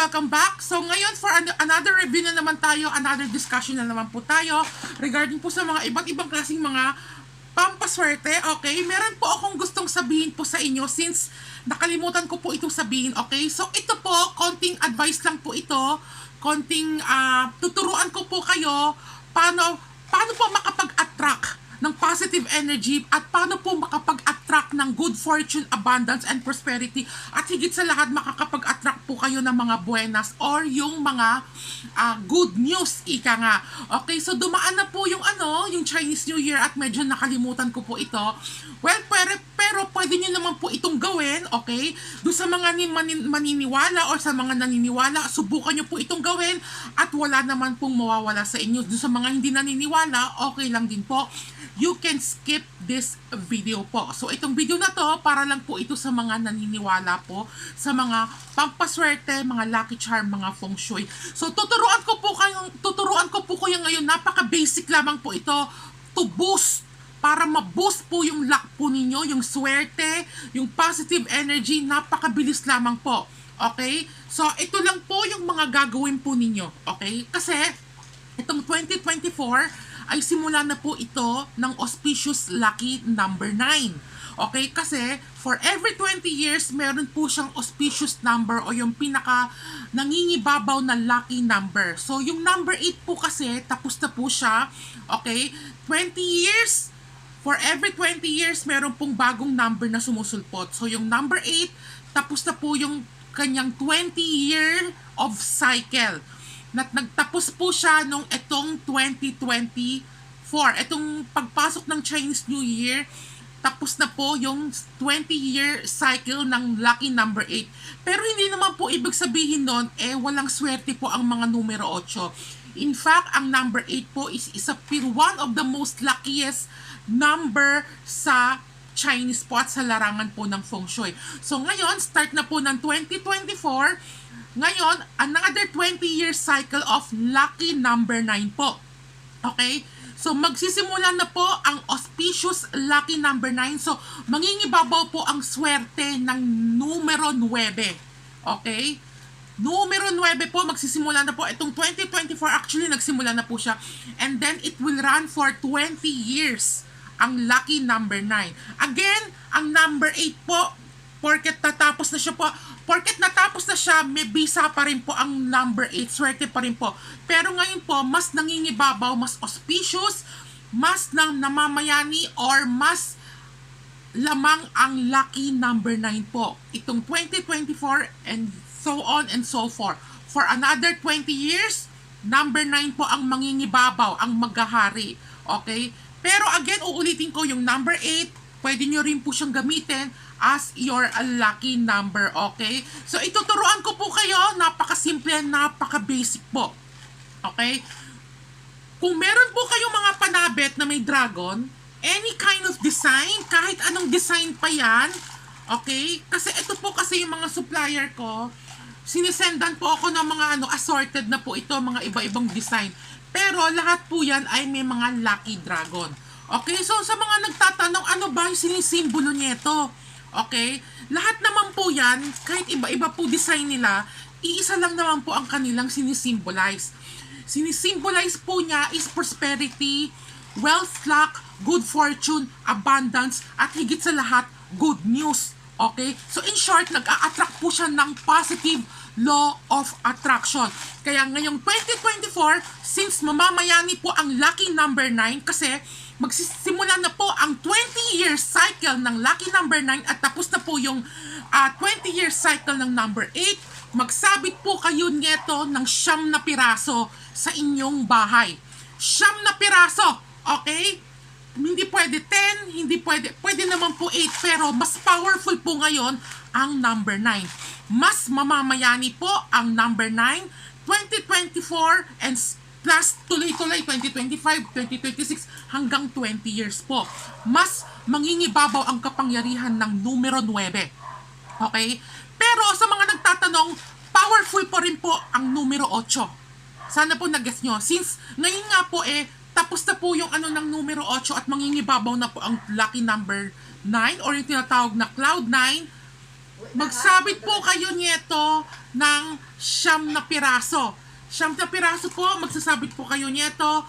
Welcome, back. So ngayon for an- another review na naman tayo, another discussion na naman po tayo regarding po sa mga iba't ibang klaseng mga pampaswerte, okay? Meron po akong gustong sabihin po sa inyo since nakalimutan ko po itong sabihin, okay? So ito po, konting advice lang po ito, konting ah, tuturuan ko po kayo paano paano po makapag-attract ng positive energy at paano po makapag-attract ng good fortune, abundance, and prosperity at higit sa lahat makakapag-attract po kayo ng mga buenas or yung mga ah, good news, ika nga. Okay, so dumaan na po yung ano, yung Chinese New Year at medyo nakalimutan ko po ito. Well, pero, pero pwede nyo naman po itong gawin, okay? Doon sa mga ni, manin, maniniwala or sa mga naniniwala, subukan nyo po itong gawin at wala naman pong mawawala sa inyo. Doon sa mga hindi naniniwala, okay lang din po. You can skip this video po. So, itong video na to, para lang po ito sa mga naniniwala po, sa mga pampaswerte, mga lucky charm, mga feng shui. So, tuturuan ko po kayo, tuturuan ko po kayo ngayon, napaka-basic lamang po ito, to boost para ma-boost po yung luck po ninyo, yung swerte, yung positive energy, napakabilis lamang po. Okay? So, ito lang po yung mga gagawin po ninyo. Okay? Kasi, itong 2024 ay simula na po ito ng auspicious lucky number 9. Okay? Kasi for every 20 years, meron po siyang auspicious number o yung pinaka nangingibabaw na lucky number. So, yung number 8 po kasi, tapos na po siya. Okay? 20 years, for every 20 years, meron pong bagong number na sumusulpot. So, yung number 8, tapos na po yung kanyang 20 year of cycle. Nat nagtapos po siya nung itong 2024. Itong pagpasok ng Chinese New Year, tapos na po yung 20-year cycle ng lucky number 8. Pero hindi naman po ibig sabihin nun, eh walang swerte po ang mga numero 8. In fact, ang number 8 po is isa one of the most luckiest number sa Chinese po sa larangan po ng feng shui. So ngayon, start na po ng 2024. Ngayon, another 20-year cycle of lucky number 9 po. Okay? So, magsisimula na po ang auspicious lucky number 9. So, mangingibabaw po ang swerte ng numero 9. Okay? Numero 9 po, magsisimula na po. Itong 2024, actually, nagsimula na po siya. And then, it will run for 20 years ang lucky number 9. Again, ang number 8 po, porket natapos na siya po, porket natapos na siya, may bisa pa rin po ang number 8, swerte pa rin po. Pero ngayon po, mas nangingibabaw, mas auspicious, mas nang namamayani or mas lamang ang lucky number 9 po. Itong 2024 and so on and so forth. For another 20 years, number 9 po ang mangingibabaw, ang maghahari. Okay? Pero again, uulitin ko yung number 8, pwede nyo rin po siyang gamitin as your lucky number, okay? So, ituturuan ko po kayo, napakasimple, napaka-basic po. Okay? Kung meron po kayong mga panabet na may dragon, any kind of design, kahit anong design pa yan, okay? Kasi ito po kasi yung mga supplier ko, sinisendan po ako ng mga ano, assorted na po ito, mga iba-ibang design. Pero lahat po yan ay may mga lucky dragon. Okay, so sa mga nagtatanong, ano ba yung sinisimbolo nito? Okay? Lahat naman po yan, kahit iba-iba po design nila, iisa lang naman po ang kanilang sinisimbolize. Sinisimbolize po niya is prosperity, wealth, luck, good fortune, abundance, at higit sa lahat, good news. Okay? So in short, nag-a-attract po siya ng positive law of attraction. Kaya ngayong 2024, since mamamayani po ang lucky number 9 kasi magsisimula na po ang 20-year cycle ng lucky number 9 at tapos na po yung ah, 20-year cycle ng number 8, magsabit po kayo nito ng siyam na piraso sa inyong bahay. Siyam na piraso, okay? Hindi pwede 10, hindi pwede, pwede naman po 8, pero mas powerful po ngayon ang number 9. Mas mamamayani po ang number 9, 2024 and plus tuloy-tuloy 2025, 2026 hanggang 20 years po. Mas mangingibabaw ang kapangyarihan ng numero 9. Okay? Pero sa mga nagtatanong, powerful po rin po ang numero 8. Sana po nag-guess nyo. Since ngayon nga po eh, tapos na po yung ano ng numero 8 at mangingibabaw na po ang lucky number 9 or yung tinatawag na cloud 9, magsabit po kayo nito ng siyam na piraso. Siyam na piraso po, magsasabit po kayo nito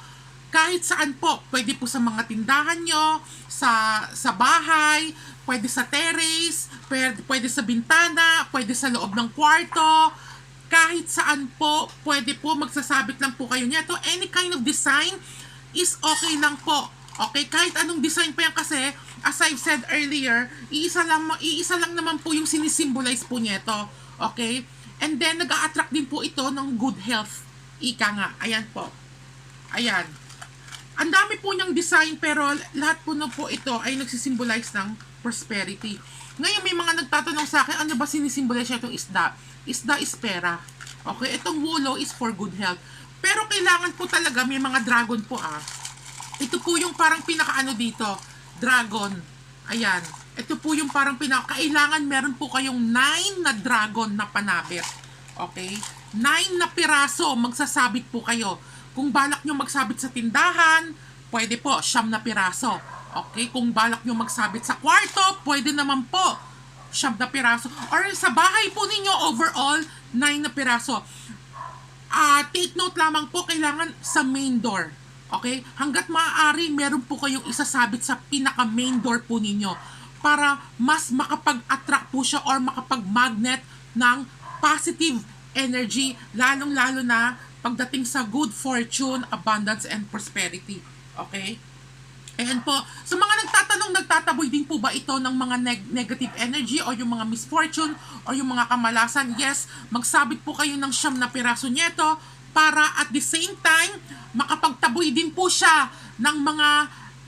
kahit saan po. Pwede po sa mga tindahan nyo, sa, sa bahay, pwede sa terrace, pwede, pwede sa bintana, pwede sa loob ng kwarto, kahit saan po, pwede po magsasabit lang po kayo nito. Any kind of design is okay lang po. Okay, kahit anong design pa yan kasi, as I've said earlier, iisa lang, iisa lang naman po yung sinisimbolize po nito. Okay? And then, nag attract din po ito ng good health. Ika nga. Ayan po. Ayan. Ang dami po niyang design pero lahat po na po ito ay nagsisimbolize ng prosperity. Ngayon may mga nagtatanong sa akin, ano ba sinisimbolize itong isda? Isda is pera. Okay, itong wulo is for good health. Pero kailangan po talaga may mga dragon po ah. Ito po yung parang pinakaano dito, dragon. Ayan. Ito po yung parang pinaka kailangan meron po kayong 9 na dragon na panabit. Okay? 9 na piraso magsasabit po kayo. Kung balak nyo magsabit sa tindahan, pwede po, siyam na piraso. Okay? Kung balak nyo magsabit sa kwarto, pwede naman po, siyam na piraso. Or sa bahay po ninyo, overall, 9 na piraso. Ah, take note lamang po, kailangan sa main door. Okay? Hanggat maaari, meron po kayong isasabit sa pinaka main door po ninyo para mas makapag-attract po siya or makapag-magnet ng positive energy, lalong-lalo na pagdating sa good fortune, abundance, and prosperity. Okay? Ayan po. Sa mga nagtatanong, nagtataboy din po ba ito ng mga neg- negative energy o yung mga misfortune o yung mga kamalasan? Yes, magsabit po kayo ng siyam na piraso nito para at the same time, makapagtaboy din po siya ng mga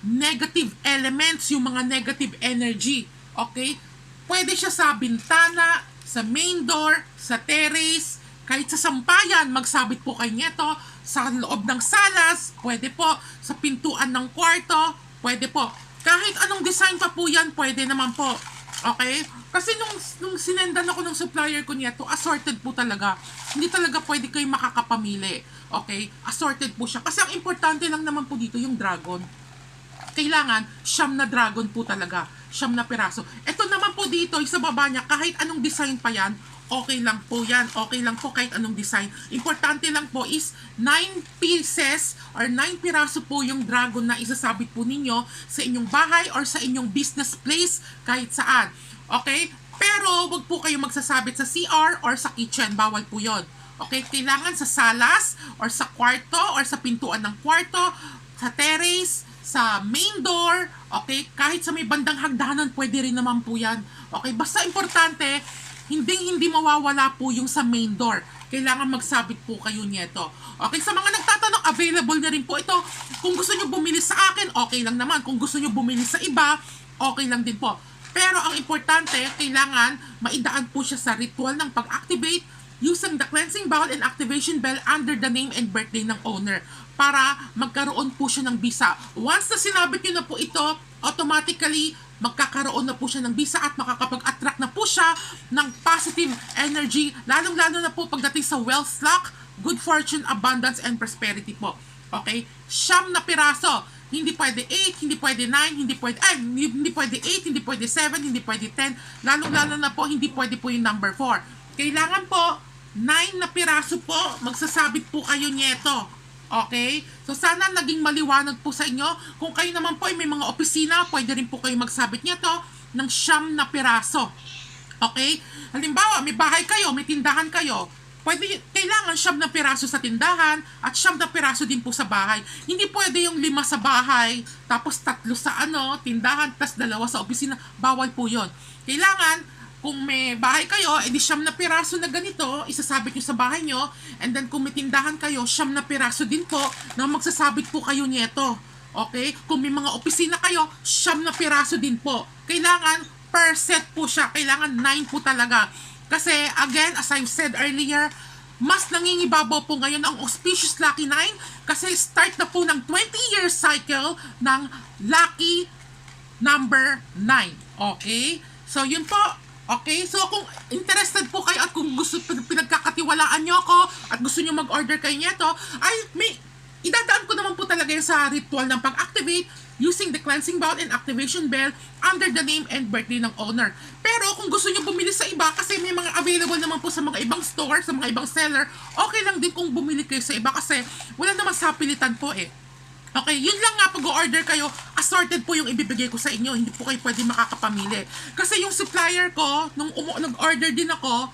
negative elements, yung mga negative energy. Okay? Pwede siya sa bintana, sa main door, sa terrace, kahit sa sampayan, magsabit po kayo nito. Sa loob ng salas, pwede po. Sa pintuan ng kwarto, pwede po. Kahit anong design pa po yan, pwede naman po. Okay? Kasi nung, nung sinendan ako ng supplier ko nito, assorted po talaga. Hindi talaga pwede kayo makakapamili. Okay? Assorted po siya. Kasi ang importante lang naman po dito yung dragon kailangan siyam na dragon po talaga. Siyam na piraso. Ito naman po dito, sa baba niya, kahit anong design pa yan, okay lang po yan. Okay lang po kahit anong design. Importante lang po is 9 pieces or 9 piraso po yung dragon na isasabit po ninyo sa inyong bahay or sa inyong business place kahit saan. Okay? Pero wag po kayo magsasabit sa CR or sa kitchen. Bawal po yon. Okay? Kailangan sa salas or sa kwarto or sa pintuan ng kwarto, sa terrace, sa main door, okay? Kahit sa may bandang hagdanan, pwede rin naman po yan. Okay? Basta importante, hindi hindi mawawala po yung sa main door. Kailangan magsabit po kayo nito. Okay, sa mga nagtatanong, available na rin po ito. Kung gusto nyo bumili sa akin, okay lang naman. Kung gusto nyo bumili sa iba, okay lang din po. Pero ang importante, kailangan maidaan po siya sa ritual ng pag-activate using the cleansing bowl and activation bell under the name and birthday ng owner para magkaroon po siya ng visa. Once na sinabit nyo na po ito, automatically magkakaroon na po siya ng visa at makakapag-attract na po siya ng positive energy, lalong-lalo na po pagdating sa wealth luck, good fortune, abundance, and prosperity po. Okay? Siyam na piraso. Hindi pwede 8, hindi pwede 9, hindi pwede, ay, hindi, pwede 8, hindi pwede 7, hindi pwede 10, lalong-lalo na po, hindi pwede po yung number 4. Kailangan po, 9 na piraso po, magsasabit po kayo nyeto. Okay? So sana naging maliwanag po sa inyo. Kung kayo naman po ay may mga opisina, pwede rin po kayo magsabit nito ng siyam na piraso. Okay? Halimbawa, may bahay kayo, may tindahan kayo. Pwede, kailangan siyam na piraso sa tindahan at siyam na piraso din po sa bahay. Hindi pwede yung lima sa bahay, tapos tatlo sa ano, tindahan, tas dalawa sa opisina. Bawal po yon. Kailangan, kung may bahay kayo, edi siyam na piraso na ganito, isasabit nyo sa bahay nyo. And then kung may tindahan kayo, siyam na piraso din po na magsasabit po kayo nito. Okay? Kung may mga opisina kayo, siyam na piraso din po. Kailangan per set po siya. Kailangan 9 po talaga. Kasi again, as I've said earlier, mas nangingibabaw po ngayon ang auspicious Lucky 9 kasi start na po ng 20-year cycle ng Lucky number 9. Okay? So, yun po. Okay? So, kung interested po kayo at kung gusto pinagkakatiwalaan nyo ako at gusto nyo mag-order kayo nito, ay may idadaan ko naman po talaga sa ritual ng pag-activate using the cleansing bowl and activation bell under the name and birthday ng owner. Pero kung gusto nyo bumili sa iba, kasi may mga available naman po sa mga ibang store, sa mga ibang seller, okay lang din kung bumili kayo sa iba kasi wala naman sa po eh. Okay, yun lang nga pag-order kayo, assorted po yung ibibigay ko sa inyo, hindi po kayo pwede makakapamili. Kasi yung supplier ko, nung umu- nag-order din ako,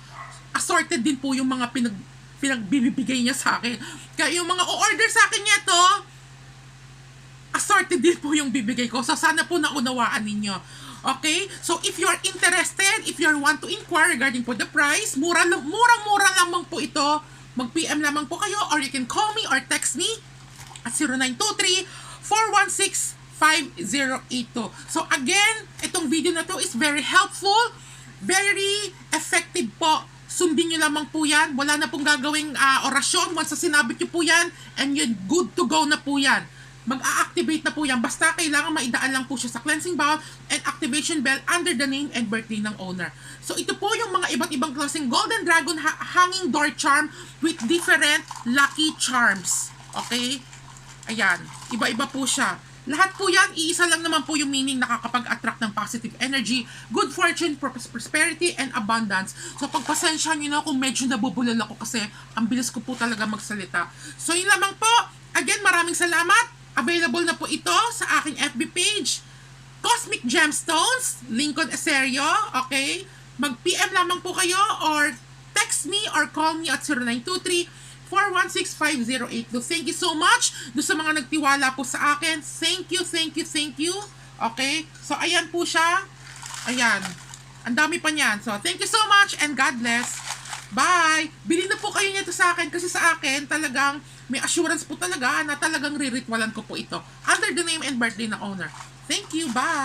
assorted din po yung mga pinag pinagbibigay niya sa akin. Kaya yung mga o-order sa akin niya to, assorted din po yung bibigay ko. So, sana po naunawaan ninyo. Okay? So, if you are interested, if you want to inquire regarding po the price, mura murang-mura lamang po ito. Mag-PM lamang po kayo or you can call me or text me at 0923-416-5082. So, again, itong video na to is very helpful, very effective po. Sundin nyo lamang po yan. Wala na pong gagawing ah, orasyon. Once na sinabi nyo po yan, and yun, good to go na po yan mag-a-activate na po yan. Basta kailangan maidaan lang po siya sa cleansing bowl and activation bell under the name and birthday ng owner. So ito po yung mga iba't ibang klaseng Golden Dragon ha- hanging door charm with different lucky charms. Okay? Ayan. Iba-iba po siya. Lahat po yan, iisa lang naman po yung meaning nakakapag-attract ng positive energy, good fortune, pros- prosperity, and abundance. So pagpasensya nyo na kung medyo nabubulol ako kasi ang bilis ko po talaga magsalita. So yun lamang po. Again, maraming salamat. Available na po ito sa aking FB page. Cosmic Gemstones, Lincoln Aserio, okay? Mag-PM lamang po kayo or text me or call me at 0923 416-5082. Thank you so much do sa mga nagtiwala po sa akin. Thank you, thank you, thank you. Okay? So, ayan po siya. Ayan. Ang dami pa niyan. So, thank you so much and God bless. Bye! Bili na po kayo nito sa akin kasi sa akin talagang may assurance po talaga na talagang riritwalan ko po ito under the name and birthday ng owner. Thank you. Bye!